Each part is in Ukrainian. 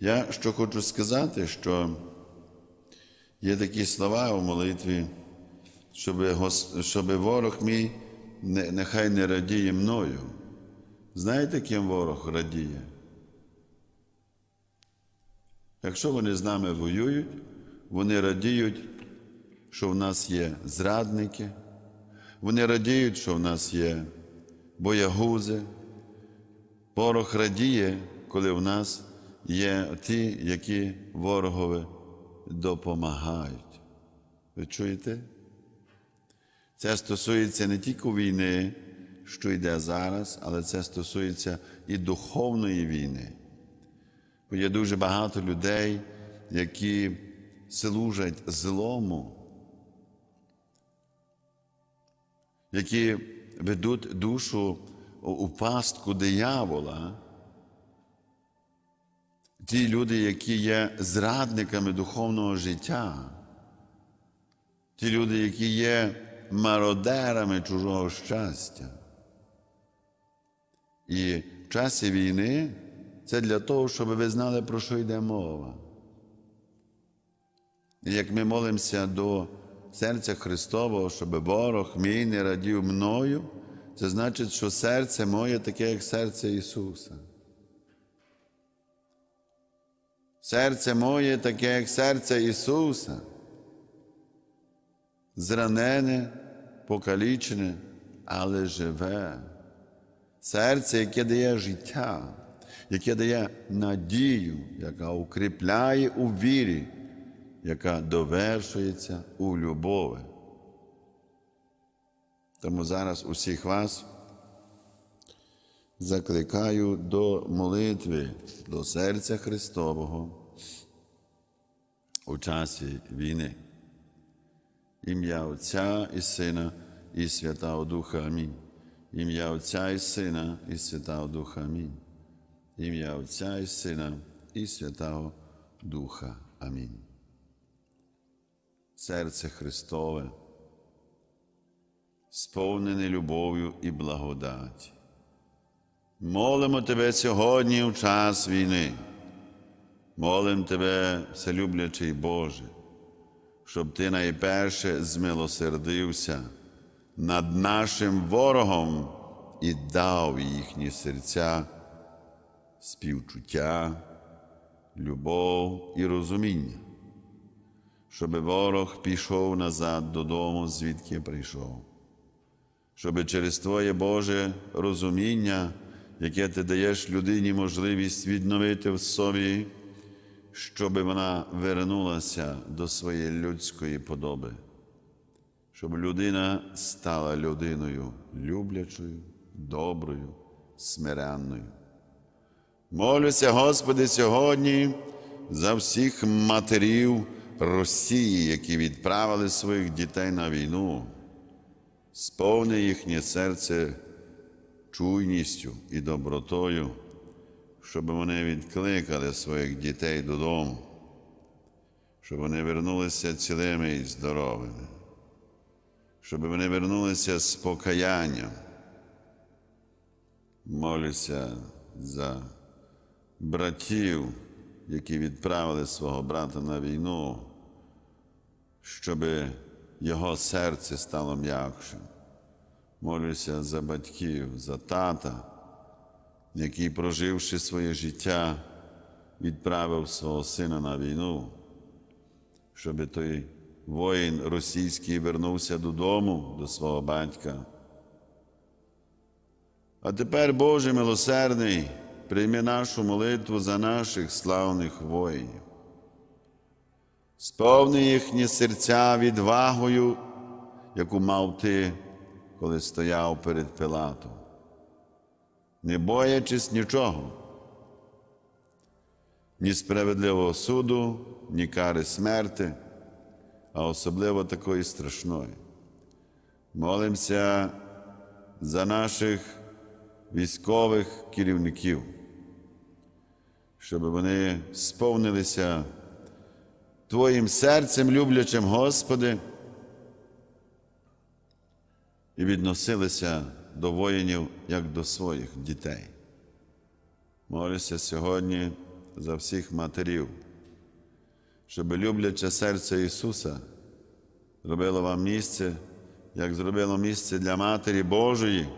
Я що хочу сказати, що є такі слова у молитві, щоб, гос- щоб ворог мій не- нехай не радіє мною. Знаєте, ким ворог радіє? Якщо вони з нами воюють, вони радіють, що в нас є зрадники, вони радіють, що в нас є боягузи. Ворог радіє, коли в нас є ті, які ворогові допомагають. Ви чуєте? Це стосується не тільки війни, що йде зараз, але це стосується і духовної війни. Бо є дуже багато людей, які служать злому, які ведуть душу у пастку диявола. Ті люди, які є зрадниками духовного життя, ті люди, які є мародерами чужого щастя. І в часі війни це для того, щоб ви знали, про що йде мова. І як ми молимося до серця Христового, щоб ворог мій не радів мною, це значить, що серце моє таке, як серце Ісуса. Серце моє таке, як серце Ісуса. Зранене, покалічене, але живе. Серце, яке дає життя, яке дає надію, яка укріпляє у вірі, яка довершується у любові. Тому зараз усіх вас закликаю до молитви, до серця Христового у часі війни. Ім'я Отця і Сина і Святого Духа Амінь. Ім'я Отця і Сина і Святого Духа Амінь. Ім'я Отця і Сина і Святого Духа Амінь. Серце Христове, сповнене любов'ю і благодаті. Молимо Тебе сьогодні в час війни. Молим Тебе, вселюблячий Боже, щоб Ти найперше змилосердився над нашим ворогом і дав їхні серця співчуття, любов і розуміння, щоб ворог пішов назад додому, звідки прийшов, щоб через Твоє Боже розуміння, яке ти даєш людині можливість відновити в собі, щоб вона вернулася до своєї людської подоби щоб людина стала людиною люблячою, доброю, смиренною. Молюся, Господи, сьогодні за всіх матерів Росії, які відправили своїх дітей на війну, сповни їхнє серце чуйністю і добротою, щоб вони відкликали своїх дітей додому, щоб вони вернулися цілими і здоровими щоб вони вернулися з покаянням. Молюся за братів, які відправили свого брата на війну, щоб його серце стало м'якшим. Молюся за батьків, за тата, який, проживши своє життя, відправив свого сина на війну, щоб той воїн російський вернувся додому до свого батька. А тепер, Боже милосердний, прийми нашу молитву за наших славних воїнів. Сповни їхні серця відвагою, яку мав ти, коли стояв перед Пилатом, не боячись нічого, ні справедливого суду, ні кари смерти а особливо такої страшної. Молимося за наших військових керівників, щоб вони сповнилися Твоїм серцем, люблячим, Господи, і відносилися до воїнів як до своїх дітей. Молюся сьогодні за всіх матерів, щоб любляче серце Ісуса робило вам місце, як зробило місце для Матері Божої,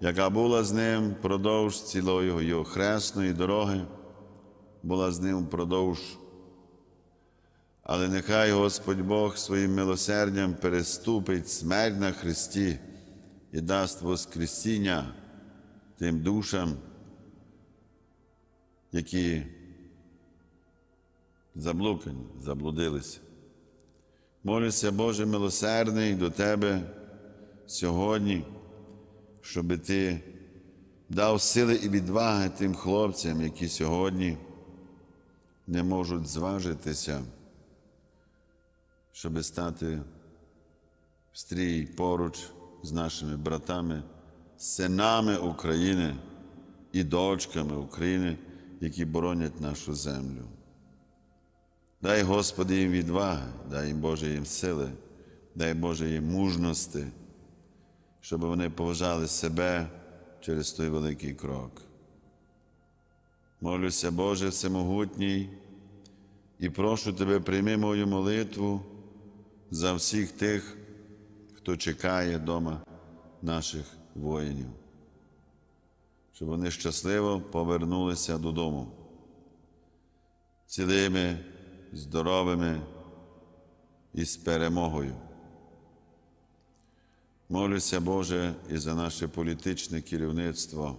яка була з ним впродовж цілої його хресної дороги, була з ним впродовж. Але нехай Господь Бог своїм милосердям переступить смерть на Христі і дасть Воскресіння тим душам, які заблукані, заблудилися. Молюся, Боже милосердний до Тебе сьогодні, щоб Ти дав сили і відваги тим хлопцям, які сьогодні не можуть зважитися, щоб стати в стрій поруч з нашими братами, синами України і дочками України, які боронять нашу землю. Дай Господи їм відваги, дай їм Боже їм сили, дай Боже їм мужності, щоб вони поважали себе через той великий крок. Молюся, Боже Всемогутній, і прошу Тебе, прийми мою молитву за всіх тих, хто чекає вдома наших воїнів, щоб вони щасливо повернулися додому, цілими, здоровими і з перемогою. Молюся, Боже, і за наше політичне керівництво,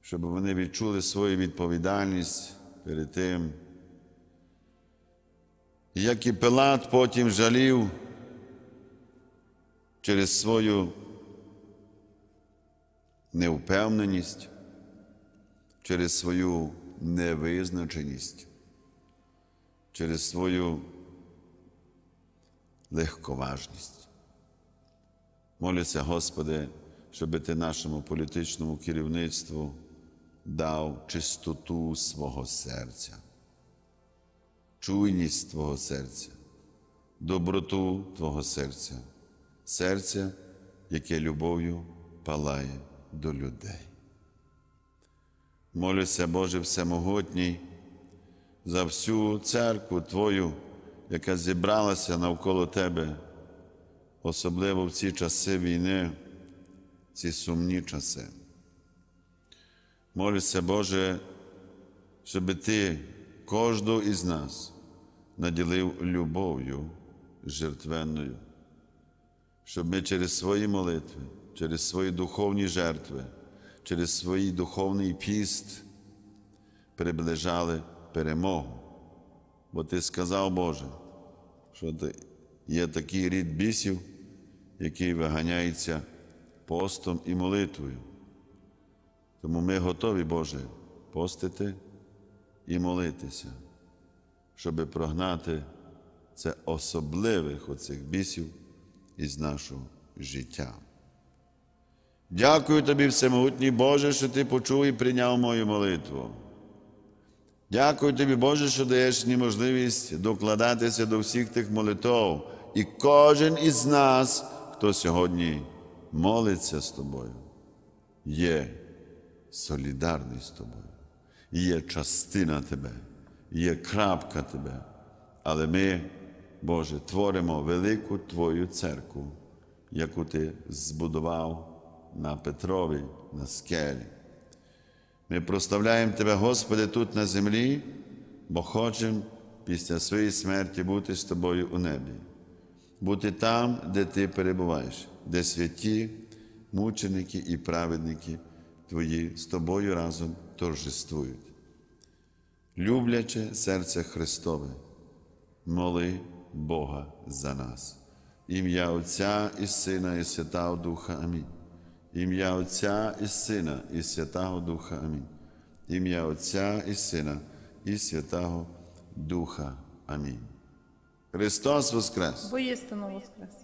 щоб вони відчули свою відповідальність перед тим, як і Пилат потім жалів через свою невпевненість, через свою невизначеність, через свою легковажність. Молюся, Господи, щоб Ти нашому політичному керівництву дав чистоту свого серця, чуйність Твого серця, доброту Твого серця, серця, яке любов'ю палає до людей. Молюся, Боже Всемогутній, за всю церкву Твою, яка зібралася навколо Тебе, особливо в ці часи війни, ці сумні часи. Молюся, Боже, щоб Ти кожного із нас наділив любов'ю жертвенною, щоб ми через свої молитви, через свої духовні жертви, через свій духовний піст приближали перемогу. Бо Ти сказав, Боже, що є такий рід бісів, який виганяється постом і молитвою. Тому ми готові, Боже, постити і молитися, щоб прогнати це особливих оцих бісів із нашого життя. Дякую тобі, Всемогутній Боже, що ти почув і прийняв мою молитву. Дякую тобі, Боже, що даєш мені можливість докладатися до всіх тих молитв. І кожен із нас, хто сьогодні молиться з тобою, є солідарний з тобою, є частина тебе, є крапка тебе. Але ми, Боже, творимо велику Твою церкву, яку Ти збудував на Петрові, на скелі. Ми прославляємо Тебе, Господи, тут на землі, бо хочемо після своєї смерті бути з Тобою у небі, бути там, де Ти перебуваєш, де святі, мученики і праведники Твої з Тобою разом торжествують. Любляче серце Христове, моли Бога за нас. Ім'я Отця і Сина, і Святого Духа. Амінь. Ім'я Отця і Сина, і Святого Духа. Амінь. Ім'я Отця і Сина, і Святого Духа. Амінь. Христос Воскрес! Воістину воскрес.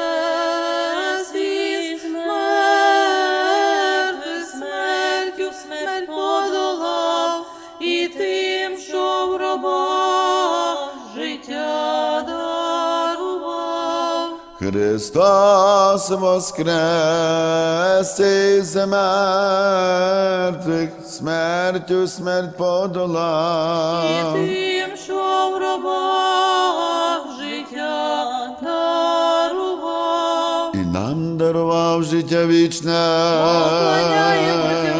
Христос воскрес із мертвих, смертю смерть І подолав. тим, що в гробах життя дарував. І нам дарував життя вічне. Поклоняємося у